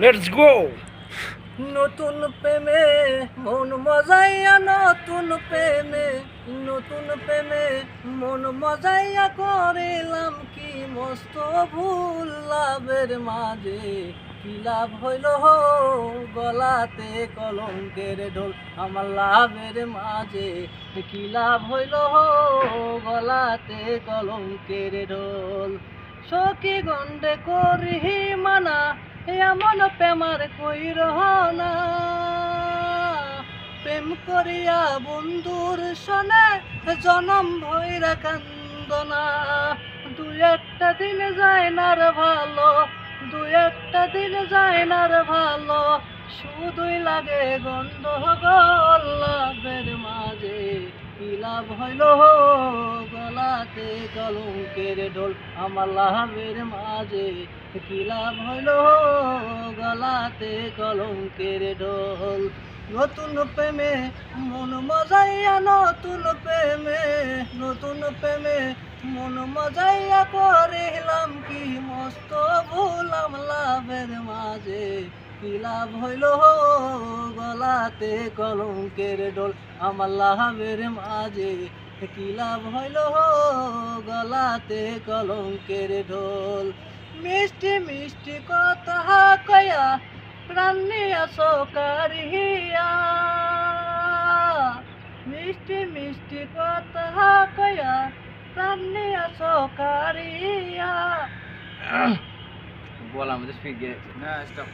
Let's go নতুন প্রেমে মন মজাইয়া, নতুন প্রেমে নতুন প্রেমে মন মজাইয়া করিলাম কি মস্ত ভুল লাভের মাঝে। কি লাভ হইল গলাতে কলঙ্কের ঢোল আমার লাভের মাঝে। কি লাভ হইল গলাতে কলঙ্কের ঢোল। সখী গন্ডে করি মানা এমন প্রেমার কই না প্রেম করিয়া বন্ধুর সনে জনম ভৈরা কান্দনা। দু একটা দিন যায় না ভালো দু একটা দিন যায় না ভালো। শুধুই লাগে গন্ডগোল লাভের মাঝে, কি লাভ কলঙ্কের ঢোল আমার লাভের মাঝে। কি লাভ হইল গলাতে কলঙ্কের ঢোল? নতুন প্রেমে মন মজাইয়া, নতুন প্রেমে নতুন প্রেমে মন মজাইয়া করিলাম কি মস্ত ভুলাম লাভের মাঝে। কি লাভ হইল গলাতে কলঙ্কের ডোল আমার লাভের মাঝে। কি লাভ হইল গলাতে কলঙ্কের ঢোল মিষ্টি মিষ্টি কথা কয়া প্রাণী আসকারিয়া মিষ্টি মিষ্টি কথা কয়া প্রাণী আসকারিয়া বল আমাদের স্পিড না স্টপ